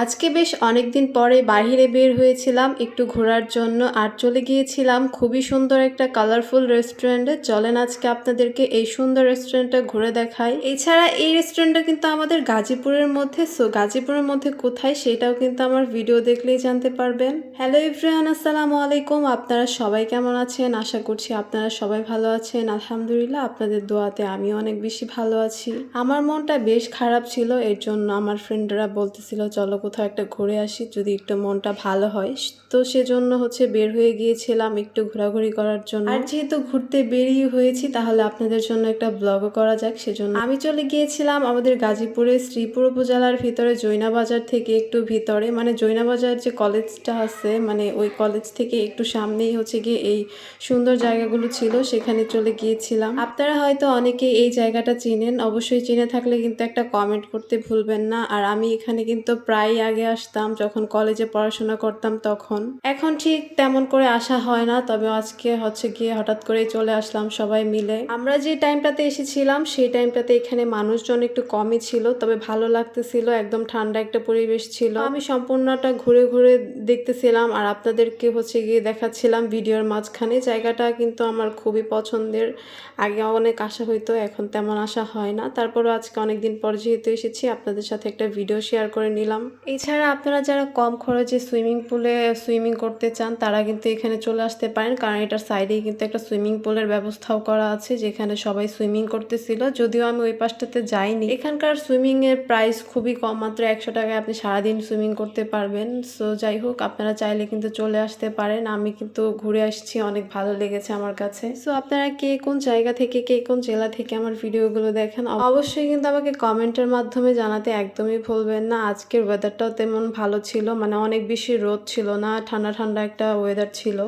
আজকে বেশ অনেকদিন পরে বাইরে বের হয়েছিলাম, একটু ঘোরার জন্য, আর চলে গিয়েছিলাম খুবই সুন্দর একটা কালারফুল রেস্টুরেন্টে চলেন আজকে আপনাদেরকে এই সুন্দর রেস্টুরেন্টটা ঘুরে দেখাই। এছাড়া এই রেস্টুরেন্টটা কিন্তু আমাদের গাজীপুরের মধ্যে সো গাজীপুরের মধ্যে কোথায় সেটাও কিন্তু আমার ভিডিও দেখলেই জানতে পারবেন। হ্যালো ইব্রাহান আসসালামু আলাইকুম। আপনারা সবাই কেমন আছেন? আশা করছি আপনারা সবাই ভালো আছেন। আলহামদুলিল্লাহ, আপনাদের দোয়াতে আমি অনেক বেশি ভালো আছি। আমার মনটা বেশ খারাপ ছিল, এর জন্য আমার ফ্রেন্ডরা বলতেছিল, চলো কোথাও একটা ঘুরে আসি, যদি একটু মনটা ভালো হয়। তো সেজন্য হচ্ছে বের হয়ে গিয়েছিলাম একটু ঘোরাঘুরি করার জন্য। আর যেহেতু ঘুরতে বেরিয়ে হয়েছি, তাহলে আপনাদের জন্য একটা ব্লগও করা যাক। সেজন্য আমি চলে গিয়েছিলাম আমাদের গাজীপুরের শ্রীপুর উপজেলার ভিতরে জৈনা বাজার থেকে একটু ভিতরে। মানে জৈনা বাজার যে কলেজটা আছে মানে ওই কলেজ থেকে একটু সামনেই হচ্ছে গিয়ে এই সুন্দর জায়গাগুলো ছিল, সেখানে চলে গিয়েছিলাম। আপনারা হয়তো অনেকে এই জায়গাটা চিনেন, অবশ্যই চিনে থাকলে কিন্তু একটা কমেন্ট করতে ভুলবেন না। আর আমি এখানে কিন্তু প্রায় আগে আসতাম, যখন কলেজে পড়াশোনা করতাম তখন। এখন ঠিক তেমন করে আসা হয় না, তবে আজকে হচ্ছে গিয়ে হঠাৎ করেই চলে আসলাম সবাই মিলে। আমরা যে টাইমটাতে এসেছিলাম, সেই টাইমটাতে এখানে মানুষজন একটু কমই ছিল, তবে ভালো লাগতেছিল, একদম ঠান্ডা একটা পরিবেশ ছিল। আমি সম্পূর্ণটা ঘুরে ঘুরে দেখতেছিলাম, আর আপনাদেরকে হচ্ছে গিয়ে দেখাচ্ছিলাম ভিডিওর মাঝখানে। জায়গাটা কিন্তু আমার খুবই পছন্দের। আগে অনেক আশা হইতো, এখন তেমন আশা হয় না। তারপরও আজকে অনেকদিন পর যেহেতু এসেছি, আপনাদের সাথে একটা ভিডিও শেয়ার করে নিলাম। এছাড়া আপনারা যারা কম খরচে সুইমিং পুলে, সুইমিং করতে চান, তারা কিন্তু এখানে চলে আসতে পারেন। কারণ এটার সাইডেই কিন্তু একটা সুইমিং পুলের ব্যবস্থাও করা আছে, যেখানে সবাই সুইমিং করতেছিল। যদিও আমি ওই পাশটাতে যাইনি। এখানকার সুইমিং এর প্রাইস খুবই কম, মাত্র একশো টাকায় আপনি সারাদিন সুইমিং করতে পারবেন। সো যাই হোক, আপনারা চাইলে কিন্তু চলে আসতে পারেন। আমি কিন্তু ঘুরে আসছি, অনেক ভালো লেগেছে আমার কাছে। সো আপনারা কে কোন জায়গা থেকে, কে কোন জেলা থেকে আমার ভিডিওগুলো দেখেন, অবশ্যই কিন্তু আমাকে কমেন্টের মাধ্যমে জানাতে একদমই ভুলবেন না। আজকের ওয়েদারটাও তেমন ভালো ছিল মানে অনেক বেশি রোদ ছিল না, ঠান্ডা ঠান্ডা একটা ওয়েদার ছিল,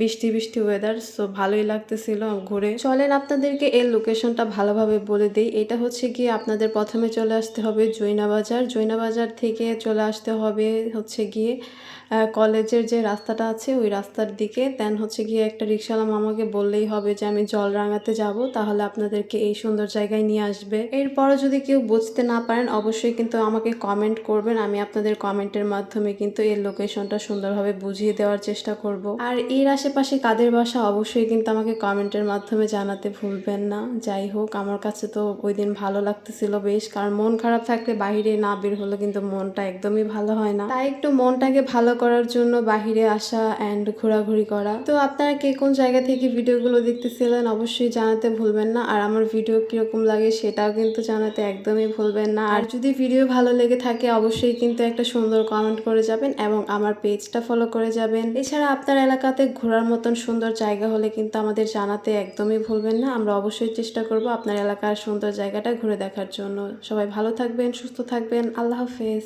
বৃষ্টি বৃষ্টি ওয়েদার সো ভালোই লাগতেছিল ঘুরে। চলেন আপনাদেরকে এর লোকেশনটা ভালোভাবে বলে দিই, এটা হচ্ছে গিয়ে আপনাদের প্রথমে চলে আসতে হবে জৈনা বাজার। জৈনা বাজার থেকে চলে আসতে হবে হচ্ছে গিয়ে কলেজের যে রাস্তাটা আছে, ওই রাস্তার দিকে। দেন হচ্ছে গিয়ে একটা রিক্সাওয়ালা মামাকে বললেই হবে যে, আমি জল রাঙাতে যাব, তাহলে আপনাদেরকে এই সুন্দর জায়গায় নিয়ে আসবে। এরপরও যদি কেউ বুঝতে না পারেন, অবশ্যই কিন্তু আমাকে কমেন্ট করবেন, আমি আপনাদের কমেন্টের মাধ্যমে কিন্তু এর লোকেশনটা সুন্দরভাবে বুঝিয়ে দেওয়ার চেষ্টা করব। আর এর আশেপাশে কাদের বাসা অবশ্যই কিন্তু আমাকে কমেন্টের মাধ্যমে জানাতে ভুলবেন না। যাই হোক, আমার কাছে তো ওই দিন ভালো লাগতেছিল বেশ, কারণ মন খারাপ থাকলে বাইরে না বের হলে কিন্তু মনটা একদমই ভালো হয় না। তাই একটু মনটাকে ভালো করার জন্য বাহিরে আসা অ্যান্ড ঘোরাঘুরি করা। তো আপনারা কে কোন জায়গা থেকে ভিডিওগুলো দেখতেছিলেন অবশ্যই জানাতে ভুলবেন না। আর আমার ভিডিও কীরকম লাগে সেটাও কিন্তু জানাতে একদমই ভুলবেন না। আর যদি ভিডিও ভালো লেগে থাকে, অবশ্যই কিন্তু একটা সুন্দর কমেন্ট করে যাবেন এবং আমার পেজটা ফলো করে যাবেন। এছাড়া আপনার এলাকাতে ঘোরার মতন সুন্দর জায়গা হলে কিন্তু আমাদের জানাতে একদমই ভুলবেন না। আমরা অবশ্যই চেষ্টা করব আপনার এলাকার সুন্দর জায়গাটা ঘুরে দেখার জন্য। সবাই ভালো থাকবেন, সুস্থ থাকবেন। আল্লাহ হাফেজ।